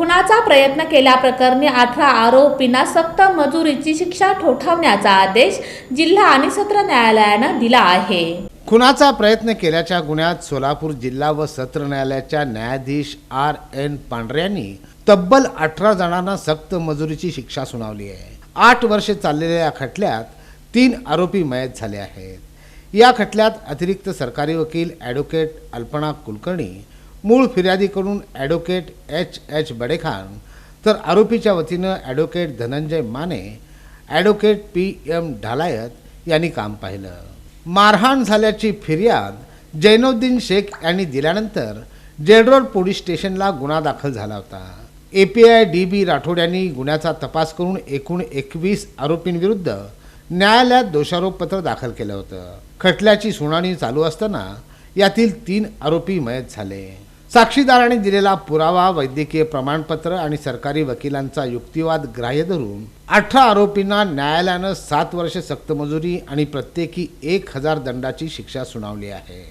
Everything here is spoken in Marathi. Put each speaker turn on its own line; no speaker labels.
खुनाचा प्रयत्न केल्याप्रकरणी अठरा आरोपींना सक्त मजुरीची शिक्षा ठोठावण्याचा आदेश जिल्हा आणि सत्र न्यायालयानं दिला आहे.
खुनाचा प्रयत्न केल्याच्या गुन्ह्यात सोलापूर जिल्हा व सत्र न्यायालयाच्या न्यायाधीश आर एन पांढरे यांनी तब्बल अठरा जणांना सक्त मजुरीची शिक्षा सुनावली आहे. आठ वर्षे चाललेल्या या खटल्यात तीन आरोपी मयत झाले आहेत. या खटल्यात अतिरिक्त सरकारी वकील ॲडव्होकेट अल्पना कुलकर्णी मूळ फिर्यादीकडून ॲडव्होकेट एच एच बडेखान तर आरोपीच्या वतीनं advocate Dhananjay Mane advocate P M Dhalayat यांनी काम पाहिलं. मारहाण झाल्याची फिर्याद जैनुद्दीन शेख यांनी दिल्यानंतर जेडरोड पोलीस स्टेशनला गुन्हा दाखल झाला होता. A P I D B Rathod यांनी गुन्ह्याचा तपास करून एकूण एकवीस आरोपींविरुद्ध न्यायालयात दोषारोपपत्र दाखल केलं होतं. खटल्याची सुनावणी चालू असताना यातील तीन आरोपी मयत झाले. साक्षीदाराने दिलेला पुरावा वैद्यकीय प्रमाणपत्र आणि सरकारी वकिलांचा युक्तिवाद ग्राह्य धरून अठरा आरोपींना न्यायालयानं सात वर्ष सक्तमजुरी आणि प्रत्येकी एक हजार दंडाची शिक्षा सुनावली आहे.